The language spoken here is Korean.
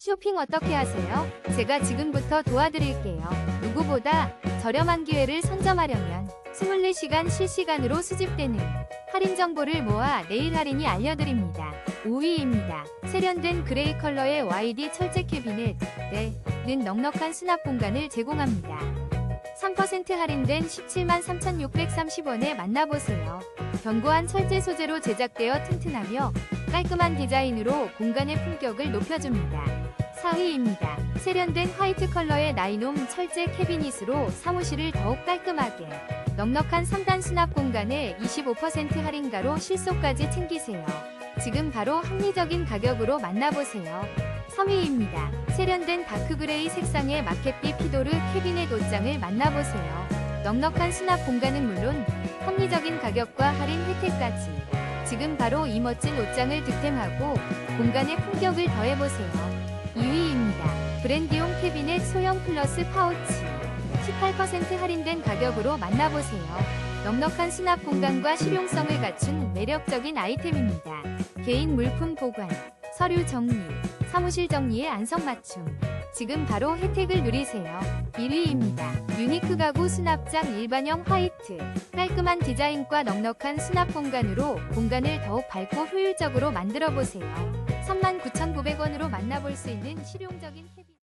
쇼핑 어떻게 하세요? 제가 지금부터 도와드릴게요. 누구보다 저렴한 기회를 선점하려면 24시간 실시간으로 수집되는 할인 정보를 모아 내일 할인이 알려드립니다. 5위입니다. 세련된 그레이 컬러의 YD 철제 캐비넷. 네, 는 넉넉한 수납 공간을 제공합니다. 3% 할인된 17만 3,630원에 만나보세요. 견고한 철제 소재로 제작되어 튼튼하며 깔끔한 디자인으로 공간의 품격을 높여줍니다. 4위입니다. 세련된 화이트 컬러의 나이놈 철제 캐비닛으로 사무실을 더욱 깔끔하게 넉넉한 3단 수납 공간에 25% 할인가로 실속까지 챙기세요. 지금 바로 합리적인 가격으로 만나보세요. 3위입니다. 세련된 다크그레이 색상의 마켓비 피도르 캐비넷 옷장을 만나보세요. 넉넉한 수납 공간은 물론 합리적인 가격과 할인 혜택까지 지금 바로 이 멋진 옷장을 득템하고 공간의 품격을 더해보세요. 2위입니다. 브랜디용 캐비넷 소형 플러스 파우치 18% 할인된 가격으로 만나보세요. 넉넉한 수납 공간과 실용성을 갖춘 매력적인 아이템입니다. 개인 물품 보관, 서류 정리, 사무실 정리에 안성맞춤. 지금 바로 혜택을 누리세요. 1위입니다. 유니크 가구 수납장 일반형 화이트. 깔끔한 디자인과 넉넉한 수납 공간으로 공간을 더욱 밝고 효율적으로 만들어 보세요. 39,900원으로 만나볼 수 있는 실용적인 캐비